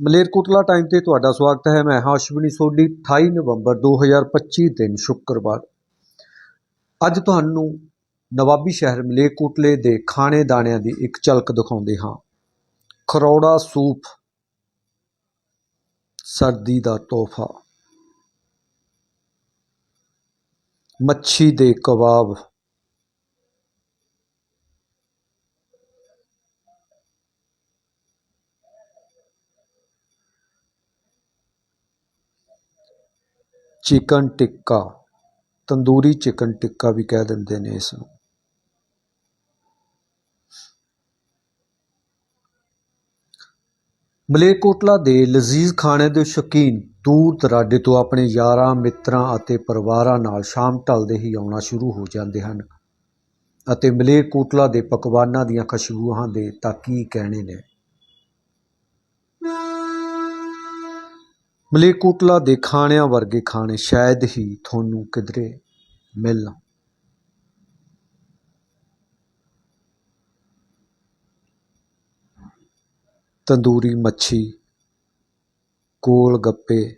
Malerkotla time ਤੇ ਤੁਹਾਡਾ ਸਵਾਗਤ ਹੈ। ਮੈਂ ਹਾਂ ਅਸ਼ਵਨੀ ਸੋਢੀ 28 ਨਵੰਬਰ 2025 ਦਿਨ ਸ਼ੁੱਕਰਵਾਰ। ਅੱਜ ਤੁਹਾਨੂੰ ਨਵਾਬੀ ਸ਼ਹਿਰ ਮਲੇਰਕੋਟਲੇ ਦੇ ਖਾਣੇ ਦਾਣਿਆਂ ਦੀ ਇੱਕ ਝਲਕ ਦਿਖਾਉਂਦੇ ਹਾਂ। ਖਰੌੜਾ ਸੂਪ, ਸਰਦੀ ਦਾ ਤੋਹਫਾ, ਮੱਛੀ ਦੇ ਕਬਾਬ ਚਿਕਨ ਟਿੱਕਾ, ਤੰਦੂਰੀ ਚਿਕਨ ਟਿੱਕਾ ਵੀ ਕਹਿ ਦਿੰਦੇ ਨੇ ਇਸ ਨੂੰ ਮਲੇਰਕੋਟਲਾ ਦੇ ਲਜ਼ੀਜ਼ ਖਾਣੇ ਦੇ ਸ਼ੌਕੀਨ ਦੂਰ ਦਰਾਡੇ ਤੋਂ ਆਪਣੇ ਯਾਰਾਂ, ਮਿੱਤਰਾਂ ਅਤੇ ਪਰਿਵਾਰਾਂ ਨਾਲ ਸ਼ਾਮ ਢਲਦੇ ਹੀ ਆਉਣਾ ਸ਼ੁਰੂ ਹੋ ਜਾਂਦੇ ਹਨ ਅਤੇ ਮਲੇਰਕੋਟਲਾ ਦੇ ਪਕਵਾਨਾਂ ਦੀਆਂ ਖੁਸ਼ਬੂਆਂ ਦੇ ਤਾਂ ਕੀ ਕਹਿਣੇ ਨੇ। ਮਲੇਰਕੋਟਲਾ ਦੇ ਖਾਣਿਆਂ ਵਰਗੇ ਖਾਣੇ ਸ਼ਾਇਦ ਹੀ ਤੁਹਾਨੂੰ ਕਿਧਰੇ ਮਿਲਣ। ਤੰਦੂਰੀ ਮੱਛੀ ਗੋਲ ਗੱਪੇ,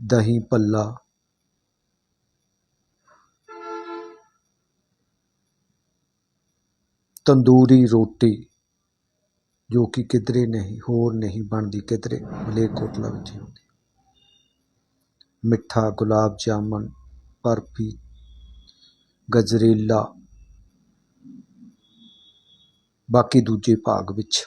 ਦਹੀਂ ਭੱਲਾ। ਤੰਦੂਰੀ ਰੋਟੀ, ਜੋ ਕਿ ਕਿਧਰੇ ਨਹੀਂ, ਹੋਰ ਨਹੀਂ ਬਣਦੀ ਕਿਧਰੇ ਮਲੇਰਕੋਟਲਾ ਵਿੱਚ ਹੀ ਹੁੰਦੀ। ਮਿੱਠਾ ਗੁਲਾਬ ਜਾਮਨ ਬਰਫੀ ਗਜਰੇਲਾ। ਬਾਕੀ ਦੂਜੇ ਭਾਗ ਵਿੱਚ